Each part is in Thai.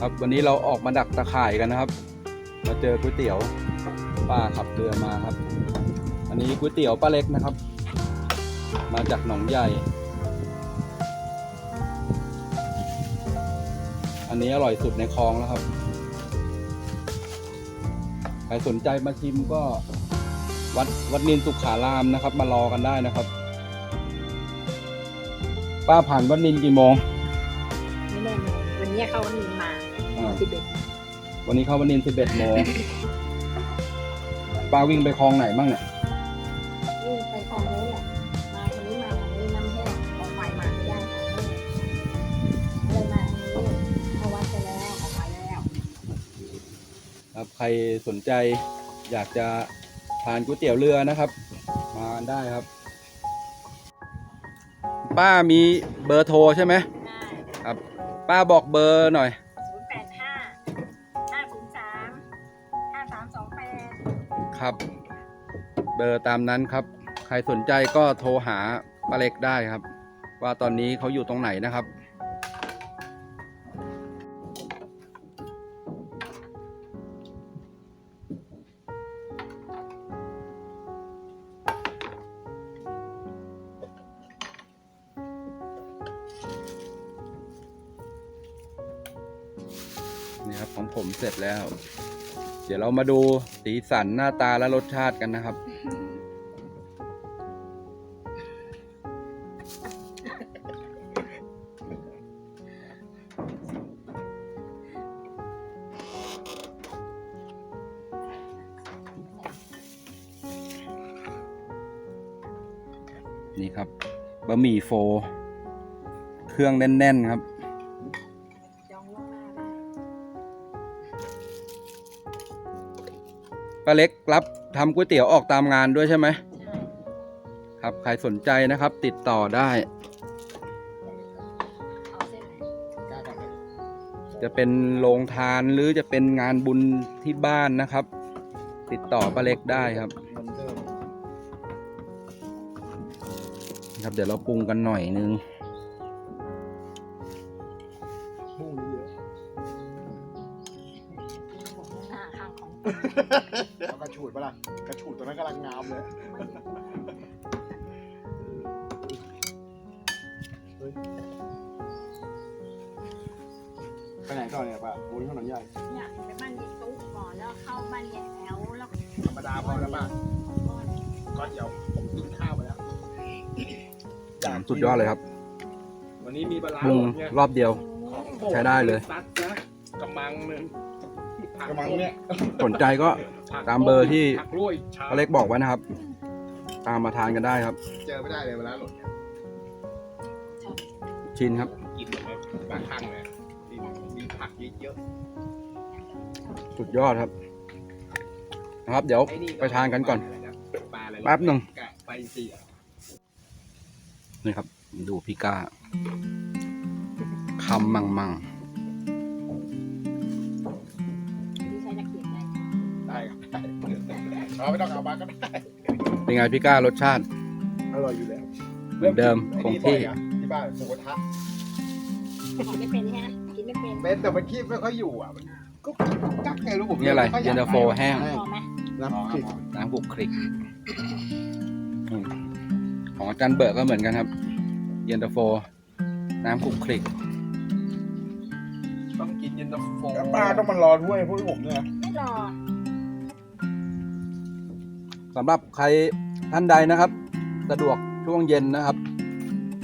ครับวันนี้เราออกมาดักตะข่ายกันนะครับ มาเจอก๋วยเตี๋ยวป้าขับเรือมาครับ อันนี้ก๋วยเตี๋ยวป้าเล็กนะครับ มาจากหนองใหญ่ อันนี้อร่อยสุดในคลองแล้วครับใครสนใจมาชิมก็วัดวัดนินสุขารามนะครับ มารอกันได้นะครับ ป้าผ่านวัดนินกี่โมงไม่แน่วันนี้เขาวันนี้มาอ่า สิบเอ็ดวันนี้เข้าวัดนิน11โมงป้าวิ่งไปคลองไหนบ้างเนี่ยวิ่งไปคลองนี้แหละมาคนนี้มาอันนี้น้ำแห้งของไฟมาไม่ได้เลยมาอันนี้เอาวัดไปแล้วออกมาแล้ว ครับใครสนใจอยากจะทานก๋วยเตี๋ยวเรือนะครับ มากันได้ครับ ป้ามีเบอร์โทรใช่ไหมได้ครับ ป้าบอกเบอร์หน่อยามสองแปดครับ เบอร์ตามนั้นครับ ใครสนใจก็โทรหาป้าเล็กได้ครับ ว่าตอนนี้เขาอยู่ตรงไหนนะครับ นี่ครับของผมเสร็จแล้ว เดี๋ยวเรามาดูสีสันหน้าตาและรสชาติกันนะครับ นี่ครับบะหมี่โฟ เครื่องแน่น ๆ ครับ ป้าเล็กรับทำก๋วยเตี๋ยวออกตามงานด้วยใช่ไหมใช่ครับใครสนใจนะครับ ติดต่อได้เอาเส้นไหนกล้าก่อนเลยจะเป็นโรงทานหรือจะเป็นงานบุญที่บ้านนะครับ ติดต่อป้าเล็กได้ครับเหมือนเดิมครับ เดี๋ยวเราปรุงกันหน่อยนึงมุ่งเยอะอ่าข้างของ ล่ะ กระฉูดตัวนั้นกำลังงามเลยเฮ้ยไปไหนต่อเนี่ยป้าวนถนนใหญ่เนี่ยไปบ้านยายตุ๊กก่อนแล้วเข้าบ้านยายแอลแล้วธรรมดาพอแล้วป้าก็ก็เดี๋ยวผมกินข้าวไปแล้วสุดยอดเลยครับวันนี้มีปลาร้าปรุงหมดเนี่ยรอบเดียวใช้ได้เลย ซัดนะกำมังหนึ่งผั กระมังเนี่ยสนใจก็ผักตามเบอร์ที่ผักกล้วยชาป้าเล็กบอกไว้นะครับ ตามมาทานกันได้ครับ เจอไม่ได้เลยเวลาหล่นเนี่ยชินครับกินแบบบางครั้งเลยมีมีผักเยอะสุดยอดครับ นะครับ เดี๋ยวๆไอ้นี่ไปทานกันก่อน ปลาอะไรแป๊บหนึ่งแกะไปเสีย นี่ครับ ดูพี่ก้าคำมังมังที่ เอาไม่ต้องเอามาก็ได้ เป็นไงพี่ก้ารสชาติ อร่อยอยู่แล้วเหมือนเดิมคงที่ ไอ้นี่บ่อยอะที่บ้านหมูกระทะกินไม่เป็นใช่ไหมกินไม่เป็นเป็นแต่มันคีบไม่ค่อยอยู่อะมันก็กักไงรู้ผมนี่อะไรม่ค่ยเย็นตาโฟแห้งพอไหมน้ำพริกน้ำบุกคลิกอืมของอาจารย์เบิร์กก็เหมือนกันครับ เย็นตาโฟ น้ำคลุกคลิก ต้องกินเย็นตาโฟแล้วป้าต้องมารอถ้วยพวกผมเนี่ยไม่รอ สำหรับใครท่านใดนะครับ สะดวกช่วงเย็นนะครับ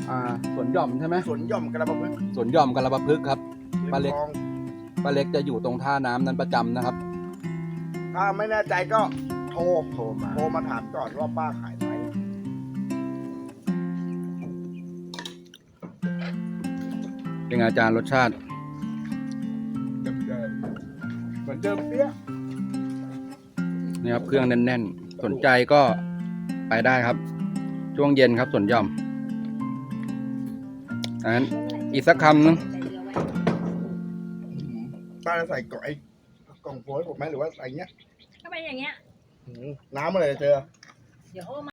อ่าสวนหย่อมใช่ไหมสวนหย่อมกระบะพึกษ์สวนหย่อมกระบะพึกษ์ครับป้าเล็กคลองป้าเล็กจะอยู่ตรงท่าน้ำนั้นประจำนะครับ ถ้าไม่แน่ใจก็โทรโทรมา โทรมาถามก่อนว่าป้าขายไหมเป็นไงอาจารย์รสชาติ เดิมๆเหมือนเดิมเปี้ย นี่ครับเครื่องแน่นๆ สนใจก็ไปได้ครับ ช่วงเย็นครับสวนหย่อมอันนั้นอีกสักคำนึงใส่เรือไว้ป้าจะใส่กล่องไอ้กล่องโฟยผมไหมหรือว่าใส่เงี้ยก็ไปอย่างเงี้ยหืมน้ำอะไรจะเจอ เดี๋ยวเขาเอามา